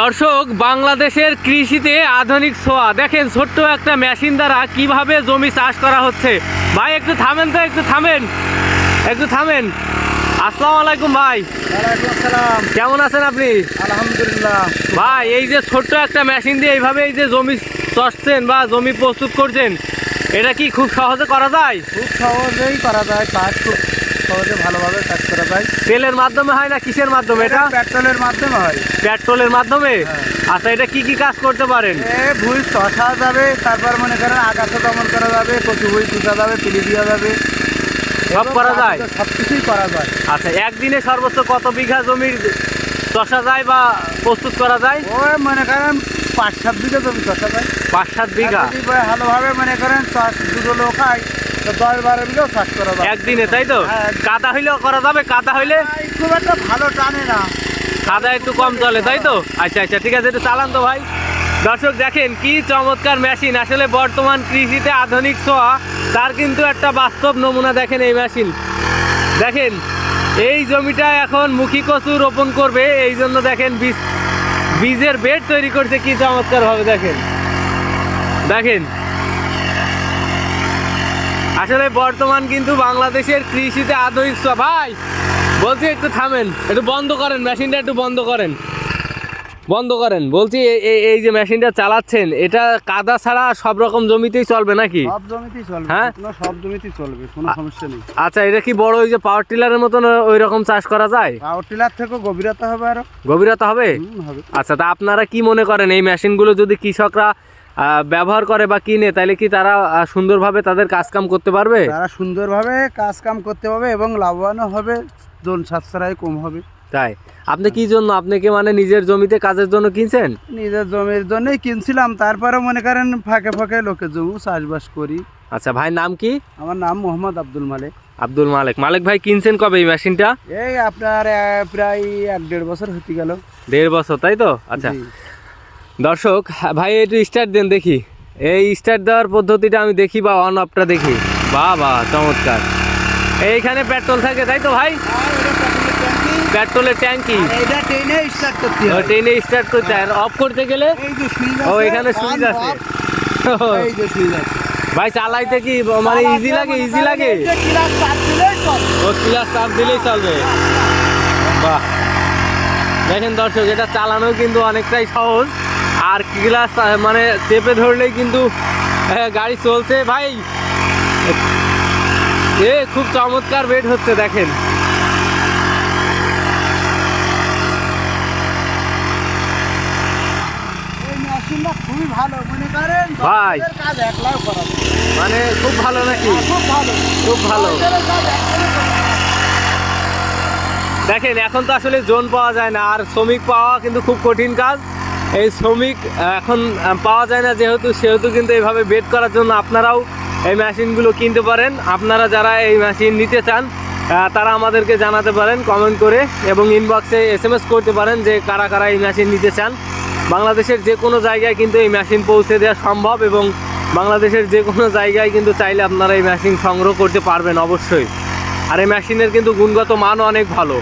দর্শক বাংলাদেশের কৃষিতে আধুনিক ছোঁয়া। দেখেন ছোট্ট একটা মেশিন দ্বারা কীভাবে জমি চাষ করা হচ্ছে। ভাই একটু থামেন তো একটু থামেন। একটু থামেন। আসসালামু আলাইকুম ভাই। আসসালাম। কেমন আছেন আপনি? আলহামদুলিল্লাহ। ভাই এই যে ছোট্ট একটা মেশিন দিয়ে এইভাবে এই যে জমি চষছেন বা জমি প্রস্তুত করছেন এটা কি খুব সহজে করা যায়? খুব সহজেই করা যায় কাজ খুব সহজে ভালোভাবে কাজ করা যায়। তেলের মাধ্যমে হয় না কিসের মাধ্যমে এটা? পেট্রোলের মাধ্যমে হয়। পেট্রোলের মাধ্যমে? হ্যাঁ। আচ্ছা এটা কি কি কাজ করতে পারেন? ভুই চষা যাবে তারপর মনে করেন আগাছা দমন করা যাবে কচু বই তুলা যাবে তুলি দেওয়া যাবে। সব করা যায়? সব কিছুই করা যায়। আচ্ছা একদিনে সর্বোচ্চ কত বিঘা জমির চষা যায় বা প্রস্তুত করা যায়? ওই মনে করেন পাঁচ সাত বিঘা জমি চষা যায়। পাঁচ সাত বিঘা? ভালোভাবে মনে করেন দুটো লোক তো দশ বারো বিঘাও চাষ করা যায় একদিনে তাই তো? হ্যাঁ, কাদা হইলেও করা যাবে কাদা হইলে? খুব একটা ভালো টানে না। কাদা একটু কম চলে তাই তো? আচ্ছা আচ্ছা ঠিক আছে একটু চালান তো ভাই। দর্শক দেখেন কি চমৎকার মেশিন। আসলে বর্তমান কৃষিতে আধুনিক ছোঁয়া তার কিন্তু একটা বাস্তব নমুনা দেখেন এই মেশিন। দেখেন এই জমিটা এখন মুখী কচু রোপণ করবে এই জন্য দেখেন বীজ বীজের বেড তৈরি করছে কি চমৎকার ভাবে দেখেন। দেখেন আসলে বর্তমান কিন্তু বাংলাদেশের কৃষিতে আধুনিক ভাই বলছি একটু থামেন একটু বন্ধ করেন মেশিনটা একটু বন্ধ করেন। বন্ধ করেন বলছি এই যে মেশিনটা চালাচ্ছেন এটা কাদা ছাড়া সব রকম জমিতেই চলবে নাকি? সব জমিতেই চলবে হ্যাঁ? সব জমিতেই চলবে কোনো সমস্যা নেই। আচ্ছা এটা কি বড় ওই যে পাওয়ার টিলারের মতন ওই রকম চাষ করা যায়? পাওয়ার টিলার থেকে গভীরতা হবে আরও। গভীরতা হবে। আচ্ছা তা আপনারা কি মনে করেন এই মেশিনগুলো যদি কৃষকরা ব্যবহার করে বা কিনে তাহলে কি তারা সুন্দরভাবে তাদের কাজ কাম করতে পারবে? তারা সুন্দরভাবে কাজ কাম করতে পারবে এবং লাভবানও হবে জন সাশ্রয় কম হবে। তাই? আপনি কি জন্য আপনি কি মানে নিজের জমিতে কাজের জন্য কিনছেন? নিজের জমির জন্যই কিনছিলাম তারপরে মনে করেন ফাঁকে ফাঁকে লোকের জমি চাষবাস করি। আচ্ছা ভাই নাম কি? আমার নাম মোহাম্মদ আব্দুল মালিক। আব্দুল মালিক। মালিক ভাই কিনছেন কবে এই মেশিনটা? এই আপনার প্রায় এক দেড় বছর হতে গেল। দেড় বছর তাই তো? আচ্ছা। দর্শক ভাই একটু স্টার্ট দেন দেখি। এই স্টার্ট দেওয়ার পদ্ধতিটা আমি দেখি বা অন অফটা দেখি। বাহ বাহ চমৎকার। এইখানে পেট্রোল থাকে তাই তো ভাই? পেট্রোলের ট্যাঙ্কি ট্রেনে স্টার্ট করতে হয়। অফ করতে গেলে? ও এখানে সুইচ আছে। ভাই চালাইতে কি মানে ইজি লাগে? ইজি লাগে? ও ক্লাস চাপ দিলেই চলবে। বাহ। দেখেন দর্শক এটা চালানো কিন্তু অনেকটাই সহজ। আর ক্লাস মানে চেপে ধরলেই কিন্তু গাড়ি চলছে। ভাই এ খুব চমৎকার বেড হচ্ছে দেখেন। খুবই ভালো মনে করেন? ভাই। কাজ একলাও করা মানে খুব ভালো নাকি? হ্যাঁ, খুব ভালো। খুব। দেখেন এখন তো আসলে জোন পাওয়া যায় না আর শ্রমিক পাওয়া কিন্তু খুব কঠিন কাজ। এই শ্রমিক, এখন পাওয়া যায় না যেহেতু, সেহেতু কিন্তু এইভাবে বেড করার জন্য আপনারাও এই মেশিনগুলো কিনতে পারেন। আপনারা যারা এই মেশিন নিতে চান তারা আমাদেরকে জানাতে পারেন কমেন্ট করে এবং ইনবক্সে এস এম এস করতে পারেন যে কারা কারা এই মেশিন নিতে চান। বাংলাদেশের যে কোনো জায়গায় কিন্তু এই মেশিন পৌঁছে দেওয়া সম্ভব এবং বাংলাদেশের যে কোনো জায়গায় কিন্তু চাইলে আপনারা এই মেশিন সংগ্রহ করতে পারবেন অবশ্যই। আর এই মেশিনের কিন্তু গুণগত মানও অনেক ভালো।